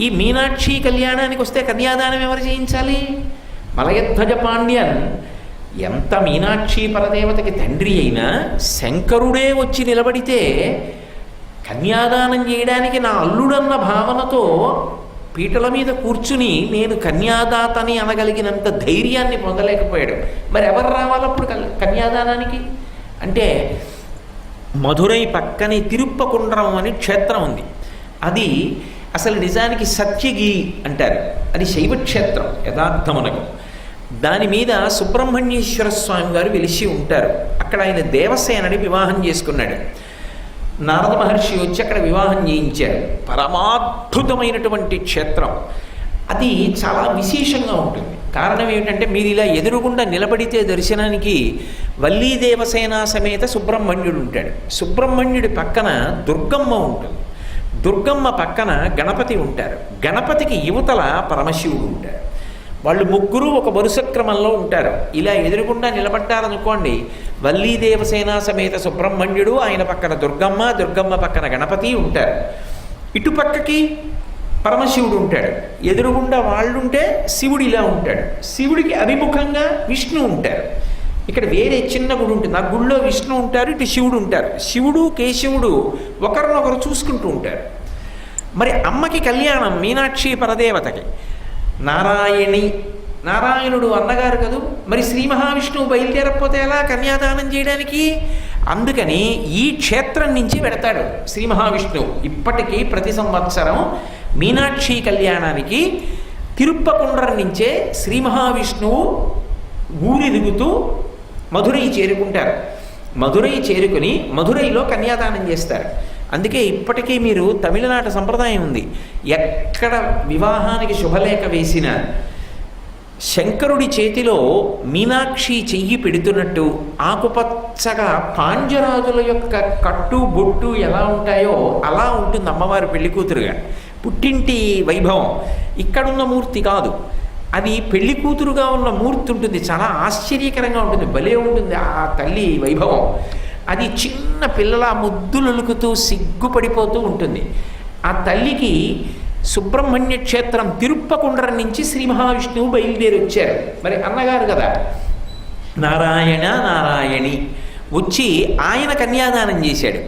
ఈ మీనాక్షి కళ్యాణానికి వస్తే కన్యాదానం ఎవరు చేయించాలి? మలయధ్వజ పాండ్యన్. ఎంత మీనాక్షి పరదేవతకి తండ్రి అయినా శంకరుడే వచ్చి నిలబడితే కన్యాదానం చేయడానికి నా అల్లుడన్న భావనతో పీటల మీద కూర్చుని నేను కన్యాదాతని అనగలిగినంత ధైర్యాన్ని పొందలేకపోయాడు. మరి ఎవరు రావాలప్పుడు కన్యాదానానికి? అంటే మధురై పక్కనే తిరుప్పకుండ్రం అని క్షేత్రం ఉంది. అది అసలు నిజానికి సత్యగి అంటారు. అది శైవ క్షేత్రం యథార్థమునకు. దాని మీద సుబ్రహ్మణ్యేశ్వర స్వామి గారు వెలిసి ఉంటారు. అక్కడ ఆయన దేవసేనని వివాహం చేసుకున్నాడు. నారద మహర్షి వచ్చి అక్కడ వివాహం చేయించారు. పరమాద్భుతమైనటువంటి క్షేత్రం. అది చాలా విశేషంగా ఉంటుంది. కారణం ఏమిటంటే మీరు ఇలా ఎదురుగుండా నిలబడితే దర్శనానికి వల్లీ దేవసేన సమేత సుబ్రహ్మణ్యుడు ఉంటాడు. సుబ్రహ్మణ్యుడి పక్కన దుర్గమ్మ ఉంటుంది. దుర్గమ్మ పక్కన గణపతి ఉంటారు. గణపతికి యువతల పరమశివుడు ఉంటారు. వాళ్ళు ముగ్గురు ఒక వరుస క్రమంలో ఉంటారు. ఇలా ఎదురుగుండా నిలబడ్డారనుకోండి వల్లీ దేవసేన సమేత సుబ్రహ్మణ్యుడు ఆయన పక్కన దుర్గమ్మ దుర్గమ్మ పక్కన గణపతి ఉంటారు. ఇటు పక్కకి పరమశివుడు ఉంటాడు. ఎదురుగుండా వాళ్ళుంటే శివుడు ఇలా ఉంటాడు. శివుడికి అభిముఖంగా విష్ణు ఉంటారు. ఇక్కడ వేరే చిన్న గుడి ఉంటుంది. ఆ గుడిలో విష్ణు ఉంటారు ఇటు శివుడు ఉంటారు. శివుడు కేశవుడు ఒకరినొకరు చూసుకుంటూ ఉంటారు. మరి అమ్మకి కళ్యాణం మీనాక్షి పరదేవతకి. నారాయణి నారాయణుడు అన్నగారు కదూ? మరి శ్రీ మహావిష్ణువు బయలుదేరకపోతే ఎలా కన్యాదానం చేయడానికి? అందుకని ఈ క్షేత్రం నుంచి పెడతాడు శ్రీ మహావిష్ణువు. ఇప్పటికీ ప్రతి సంవత్సరం మీనాక్షి కళ్యాణానికి తిరుప్పకుండ్రం నుంచే శ్రీ మహావిష్ణువు ఊరిరుగుతూ మధురై చేరుకుంటారు. మధురై చేరుకుని మధురైలో కన్యాదానం చేస్తారు. అందుకే ఇప్పటికీ మీరు తమిళనాట సంప్రదాయం ఉంది. ఎక్కడ వివాహానికి శుభలేఖ వేసినా శంకరుడి చేతిలో మీనాక్షి చెయ్యి పెడుతున్నట్టు ఆకుపచ్చగా పాంజరాజుల యొక్క కట్టు బొట్టు ఎలా ఉంటాయో అలా ఉంటుంది అమ్మవారి పెళ్ళి కూతురుగా. పుట్టింటి వైభవం. ఇక్కడున్న మూర్తి కాదు. అది పెళ్ళి కూతురుగా ఉన్న మూర్తి ఉంటుంది. చాలా ఆశ్చర్యకరంగా ఉంటుంది. భలే ఉంటుంది ఆ తల్లి వైభవం. అది చిన్న పిల్లల ముద్దులొలుకుతూ సిగ్గుపడిపోతూ ఉంటుంది. ఆ తల్లికి సుబ్రహ్మణ్య క్షేత్రం తిరుప్పకుండ్రం నుంచి శ్రీ మహావిష్ణువు బయలుదేరి వచ్చారు మరి అన్నగారు కదా నారాయణ నారాయణి వచ్చి ఆయన కన్యాదానం చేశాడు.